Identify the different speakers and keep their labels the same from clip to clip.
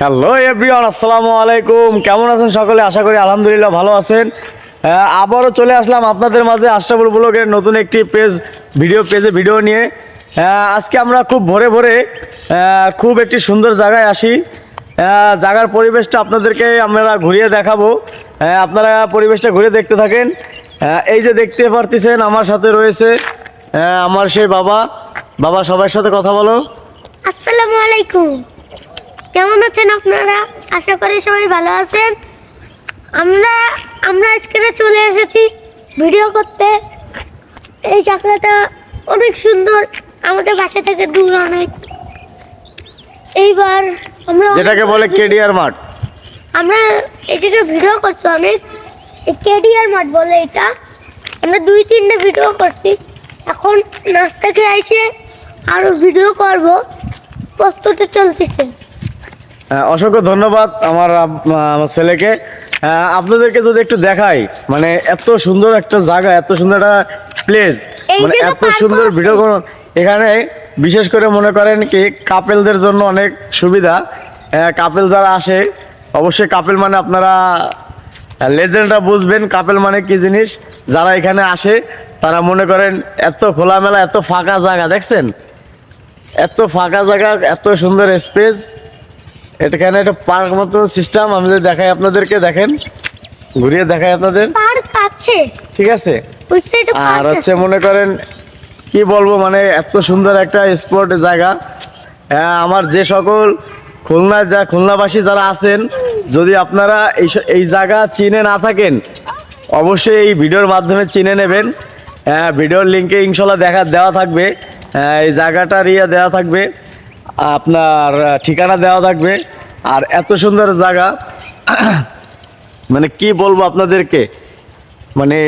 Speaker 1: Hello everyone আসসালামু আলাইকুম। কেমন আছেন সকলে? আশা করি আলহামদুলিল্লাহ ভালো আছেন। আবারও চলে আসলাম আপনাদের মাঝে আশরাফুল ব্লগের নতুন একটি পেজ ভিডিও পেজে ভিডিও নিয়ে। আজকে আমরা খুব ভোরে ভোরে খুব একটি সুন্দর জায়গায় আসি। জায়গার পরিবেশটা আপনাদেরকে আমরা ঘুরিয়ে দেখাবো। আপনারা পরিবেশটা ঘুরে দেখতে থাকেন। এই যে দেখতে পারতেছেন, আমার সাথে রয়েছে আমার সেই বাবা। বাবা সবার সাথে কথা বলো।
Speaker 2: আসসালামু আলাইকুম। কেমন আছেন আপনারা? আশা করি সবাই ভালো আছেন। আমরা আমরা আজকে চলে এসেছি ভিডিও করতে। এই জায়গাটা অনেক সুন্দর। আমাদের বাসা থেকে দূর অনেক। এইবার আমরা
Speaker 1: যেটাকে বলে কেডিআর মাঠ।
Speaker 2: আমরা এই জায়গায় ভিডিও করছি অনেক। কেডিআর মাঠ বলে এটা। আমরা দুই তিনটে ভিডিও করছি। এখন নাস্তা খেয়ে এসে আরও ভিডিও করব। প্রস্তুতি চলতেছে।
Speaker 1: অসংখ্য ধন্যবাদ আমার আমার ছেলেকে। আপনাদেরকে যদি একটু দেখাই মানে এত সুন্দর একটা জায়গা এত সুন্দর একটা প্লেস মানে এত সুন্দর ভিডিও করুন। এখানে বিশেষ করে মনে করেন কি কাপেলদের জন্য অনেক সুবিধা। কাপেল যারা আসে অবশ্যই কাপেল মানে আপনারা লেজেন্ডরা বুঝবেন কাপেল মানে কি জিনিস। যারা এখানে আসে তারা মনে করেন এত খোলামেলা এত ফাঁকা জায়গা দেখছেন? এত ফাঁকা জায়গা এত সুন্দর স্পেস এখানে একটা পার্ক মতো সিস্টেম? আমি যদি দেখাই আপনাদেরকে দেখেন। ঘুরিয়ে দেখাই আপনাদের।
Speaker 2: পার্ক আছে।
Speaker 1: ঠিক আছে? আর হচ্ছে
Speaker 2: আছে।
Speaker 1: মনে করেন কি বলব মানে এত সুন্দর একটা স্পট জায়গা। হ্যাঁ, আমার যে সকল খুলনা যা খুলনাবাসী যারা আছেন যদি আপনারা এই এই জায়গা চিনে না থাকেন অবশ্যই এই ভিডিওর মাধ্যমে চিনে নেবেন। হ্যাঁ, ভিডিওর লিঙ্কে ইনশাল্লাহ দেখা দেওয়া থাকবে। হ্যাঁ, এই জায়গাটা ইয়ে দেওয়া থাকবে। আপনার ঠিকানা দেওয়া থাকবে। আর এত সুন্দর জায়গা মানে কি বলব আপনাদেরকে? মানে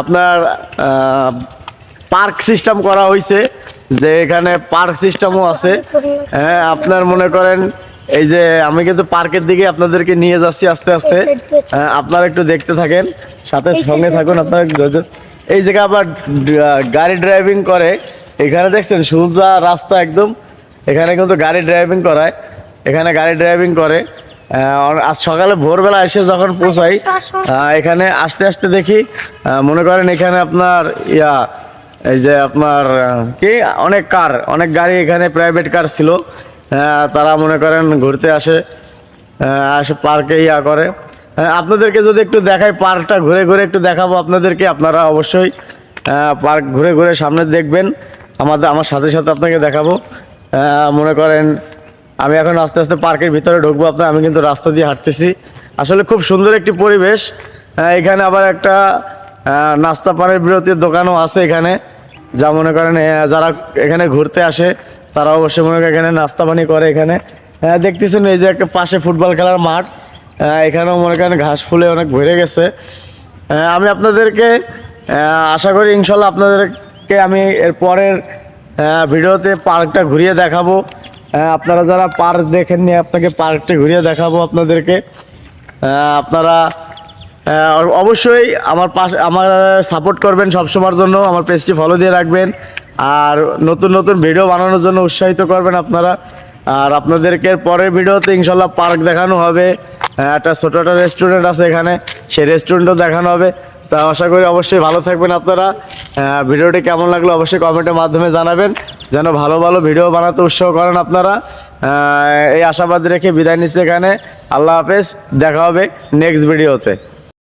Speaker 1: আপনার পার্ক সিস্টেম করা হয়েছে যে এখানে পার্ক সিস্টেমও আছে। হ্যাঁ আপনার মনে করেন এই যে আমি কিন্তু পার্কের দিকে আপনাদেরকে নিয়ে যাচ্ছি আস্তে আস্তে। হ্যাঁ, আপনারা একটু দেখতে থাকেন সাথে সঙ্গে থাকুন আপনারা এই জায়গায় আবার গাড়ি ড্রাইভিং করে। এখানে দেখছেন সোজা রাস্তা একদম এখানে কিন্তু গাড়ি ড্রাইভিং করায়। এখানে গাড়ি ড্রাইভিং করে। আজ সকালে ভোরবেলা এসে যখন পৌঁছাই এখানে আসতে আসতে দেখি মনে করেন এখানে আপনার ইয়া এই যে আপনার কি? অনেক কার অনেক গাড়ি এখানে প্রাইভেট কার ছিল। তারা মনে করেন ঘুরতে আসে আসে পার্কে ইয়া করে। আপনাদেরকে যদি একটু দেখাই পার্কটা ঘুরে ঘুরে একটু দেখাবো আপনাদেরকে। আপনারা অবশ্যই পার্ক ঘুরে ঘুরে সামনে দেখবেন। আমাদের আমার সাথে সাথে আপনাকে দেখাবো। মনে করেন, আমি এখন আস্তে আস্তে পার্কের ভিতরে ঢুকবো, আপনার, আমি কিন্তু রাস্তা দিয়ে হাঁটতেছি। আসলে খুব সুন্দর একটি পরিবেশ। এখানে আবার একটা নাস্তা পানির বিরতির দোকানও আছে এখানে। যা মনে করেন যারা এখানে ঘুরতে আসে, তারা অবশ্যই মনে করেন এখানে নাস্তা পানি করে এখানে। দেখতেছেন এই যে একটা পাশে ফুটবল খেলার মাঠ। এখানেও মনে করেন ঘাস ফুলে অনেক ভরে গেছে। আমি আপনাদেরকে আশা করি ইনশাল্লাহ আপনাদেরকে আমি এর পরের ভিডিওতে পার্কটা ঘুরিয়ে দেখাবো। আহ, আপনারা যারা পার্ক দেখেননি আপনাকে পার্কটা ঘুরিয়ে দেখাবো আপনাদেরকে। আপনারা আহ, অবশ্যই আমার পাশে আমার সাপোর্ট করবেন সবসময়ের জন্য আমার পেজটি ফলো দিয়ে রাখবেন। আর নতুন নতুন ভিডিও বানানোর জন্য উৎসাহিত করবেন আপনারা। আর আপনাদেরকে পরের ভিডিওতে ইনশাল্লাহ পার্ক দেখানো হবে। একটা ছোটো একটা রেস্টুরেন্ট আছে এখানে সেই রেস্টুরেন্টও দেখানো হবে। তা আশা করি অবশ্যই ভালো থাকবেন আপনারা। ভিডিওটি কেমন লাগল অবশ্যই কমেন্টের মাধ্যমে জানাবেন। যেন ভালো ভালো ভিডিও বানাতে উৎসাহ করেন আপনারা। এই আশাবাদ রেখে বিদায় নিচ্ছে এখানে। আল্লাহ হাফেজ, দেখা হবে নেক্সট ভিডিওতে